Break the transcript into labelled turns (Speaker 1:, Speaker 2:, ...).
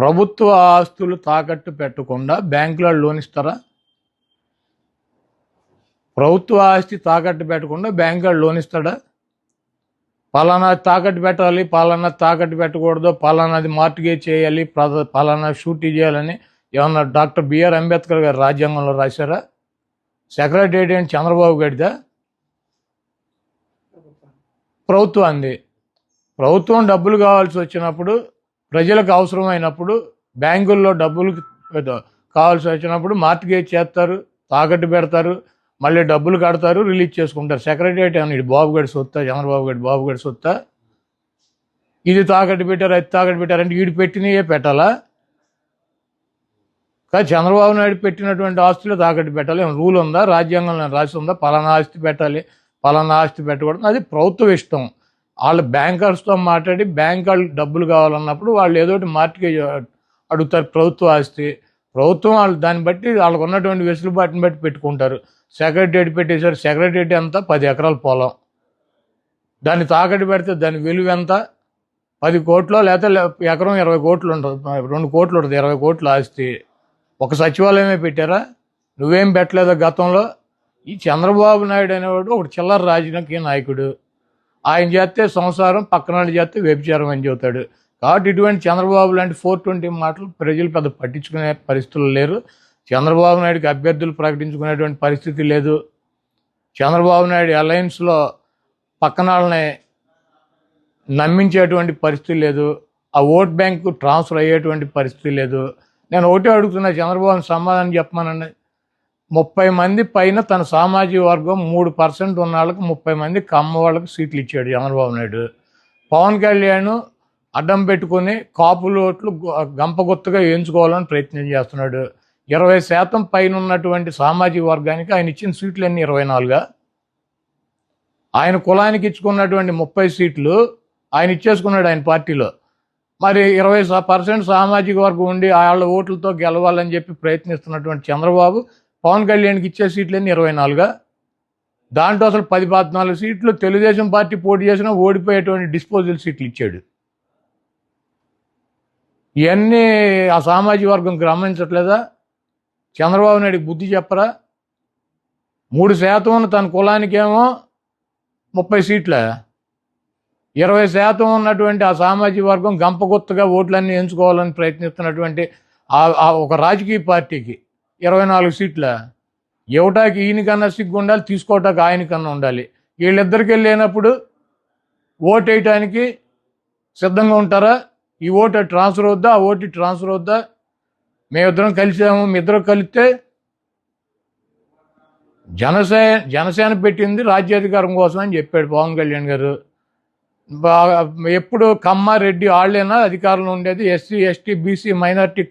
Speaker 1: ప్రభుత్వ ఆస్తులు తాకట్టు పెట్టకుండా బ్యాంకులో లోన్ ఇస్తారా? ప్రభుత్వ ఆస్తి తాకట్టు పెట్టకుండా బ్యాంకులో లోన్ ఇస్తాడా? పలానా తాకట్టు పెట్టాలి పలానా తాకట్టు పెట్టకూడదు పలానాది మార్టిగేజ్ చేయాలి పలానా షూటీ చేయాలని ఏమన్నా డాక్టర్ బిఆర్ అంబేద్కర్ గారు రాజ్యాంగంలో రాశారా? సెక్రటరీ అని చంద్రబాబు గడిదా ప్రభుత్వాన్ని. ప్రభుత్వం డబ్బులు కావాల్సి వచ్చినప్పుడు ప్రజలకు అవసరమైనప్పుడు బ్యాంకుల్లో డబ్బులు కావాల్సి వచ్చినప్పుడు మార్టిగేజ్ చేస్తారు తాకట్టు పెడతారు మళ్ళీ డబ్బులు కడతారు రిలీజ్ చేసుకుంటారు. సెక్రటరియట్ అని బాబు గడి సొత్తా చంద్రబాబు గడి బాబు గడి సొత్తా? ఇది తాకట్టు పెట్టారు అది తాకట్టు పెట్టారు అంటే వీడు పెట్టినయే పెట్టాలా? కానీ చంద్రబాబు నాయుడు పెట్టినటువంటి ఆస్తులు తాకట్టు పెట్టాలి. ఏమైనా రూల్ ఉందా? రాజ్యాంగంలో రాసి ఉందా? పలానా ఆస్తి పెట్టాలి పలానా ఆస్తి పెట్టకూడదు. అది ప్రభుత్వ ఇష్టం. వాళ్ళు బ్యాంకర్స్తో మాట్లాడి బ్యాంక్ వాళ్ళు డబ్బులు కావాలన్నప్పుడు వాళ్ళు ఏదో ఒకటి మార్టిగేజ్ అడుగుతారు. ప్రభుత్వ ఆస్తి. ప్రభుత్వం వాళ్ళు దాన్ని బట్టి వాళ్ళకు ఉన్నటువంటి వెసులుబాటుని బట్టి పెట్టుకుంటారు. సెక్రటరీ పెట్టేశారు. సెక్రటరీ అంతా పది ఎకరాల పొలం. దాన్ని తాకట్టు పెడితే దాని విలువ ఎంత? పది కోట్లు లేకపోతే ఎకరం ఇరవై కోట్లు ఉంటుంది. రెండు కోట్లు ఉంటుంది. ఇరవై కోట్లు ఆస్తి. ఒక సచివాలయమే పెట్టారా? నువ్వేం పెట్టలేదు గతంలో? ఈ చంద్రబాబు నాయుడు అనేవాడు ఒక చిల్లర రాజకీయ నాయకుడు. ఆయన చేస్తే సంసారం పక్కన వాళ్ళు చేస్తే వ్యభిచారం అని చెబుతాడు. కాబట్టి ఇటువంటి చంద్రబాబు లాంటి ఫోర్ ట్వంటీ మాటలు ప్రజలు పెద్ద పట్టించుకునే పరిస్థితులు లేరు. చంద్రబాబు నాయుడుకి అభ్యర్థులు ప్రకటించుకునేటువంటి పరిస్థితి లేదు. చంద్రబాబు నాయుడు అలయన్స్లో పక్కన వాళ్ళని నమ్మించేటువంటి పరిస్థితి లేదు. ఆ ఓట్ బ్యాంకు ట్రాన్స్ఫర్ అయ్యేటువంటి పరిస్థితి లేదు. నేను ఒకటే అడుగుతున్నా చంద్రబాబు సమాధానం చెప్పమానండి. ముప్పై మంది పైన తన సామాజిక వర్గం మూడు పర్సెంట్ ఉన్న వాళ్ళకి ముప్పై మంది కమ్మ వాళ్ళకి సీట్లు ఇచ్చాడు చంద్రబాబు నాయుడు. పవన్ కళ్యాణ్ అడ్డం పెట్టుకుని కాపులు ఓట్లు గు- గంపగుత్తగా ప్రయత్నం చేస్తున్నాడు. ఇరవై శాతం పైన ఉన్నటువంటి సామాజిక వర్గానికి ఆయన ఇచ్చిన సీట్లు అన్నీ ఇరవై నాలుగా. ఆయన కులానికి ఇచ్చుకున్నటువంటి ముప్పై సీట్లు ఆయన ఇచ్చేసుకున్నాడు ఆయన పార్టీలో. మరి ఇరవై పర్సెంట్ సామాజిక వర్గం ఉండి వాళ్ళ ఓట్లతో గెలవాలని చెప్పి ప్రయత్నిస్తున్నటువంటి చంద్రబాబు పవన్ కళ్యాణ్కి ఇచ్చే సీట్లన్నీ ఇరవై నాలుగా. దాంట్లో అసలు పది పద్నాలుగు సీట్లు తెలుగుదేశం పార్టీ పోటీ చేసినా ఓడిపోయేటువంటి డిస్పోజల్ సీట్లు ఇచ్చాడు. ఇవన్నీ ఆ సామాజిక వర్గం గమనించట్లేదా? చంద్రబాబు నాయుడికి బుద్ధి చెప్పరా? మూడు శాతం ఉన్న తన కులానికేమో ముప్పై సీట్ల. ఇరవై శాతం ఉన్నటువంటి ఆ సామాజిక వర్గం గంపగుత్తగా ఓట్లన్నీ ఎంచుకోవాలని ప్రయత్నిస్తున్నటువంటి ఆ ఒక రాజకీయ పార్టీకి ఇరవై నాలుగు సీట్ల. ఇవ్వటానికి ఈయనకన్నా సిగ్గు ఉండాలి తీసుకోవటానికి ఆయనకన్నా ఉండాలి. వీళ్ళిద్దరికి వెళ్ళినప్పుడు ఓటు వేయటానికి సిద్ధంగా ఉంటారా? ఈ ఓటు ట్రాన్స్ఫర్ అవుద్దా? ఆ ఓటు ట్రాన్స్ఫర్ అవుద్దా? మేమిద్దరం కలిసాము మీ ఇద్దరు కలిస్తే జనసేన జనసేన పెట్టింది రాజ్యాధికారం కోసం అని చెప్పాడు పవన్ కళ్యాణ్ గారు. బాగా ఎప్పుడు కమ్మారెడ్డి వాళ్ళేనా అధికారంలో ఉండేది? SC ST BC minority